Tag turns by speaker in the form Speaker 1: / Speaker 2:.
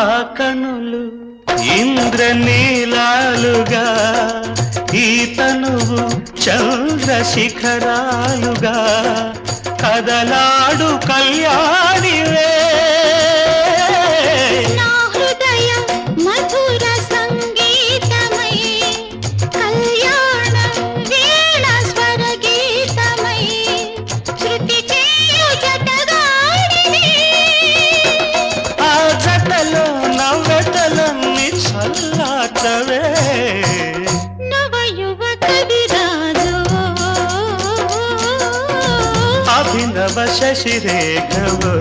Speaker 1: ఆ కనులు ఇంద్రనీలాలుగా ఈ తనువు చంద్రశిఖరాలుగా కదలాడు కళ్యాణివే. చల్లాటవే
Speaker 2: నవయువ కవిరాజు
Speaker 1: అభినవ శశిరేఖవో.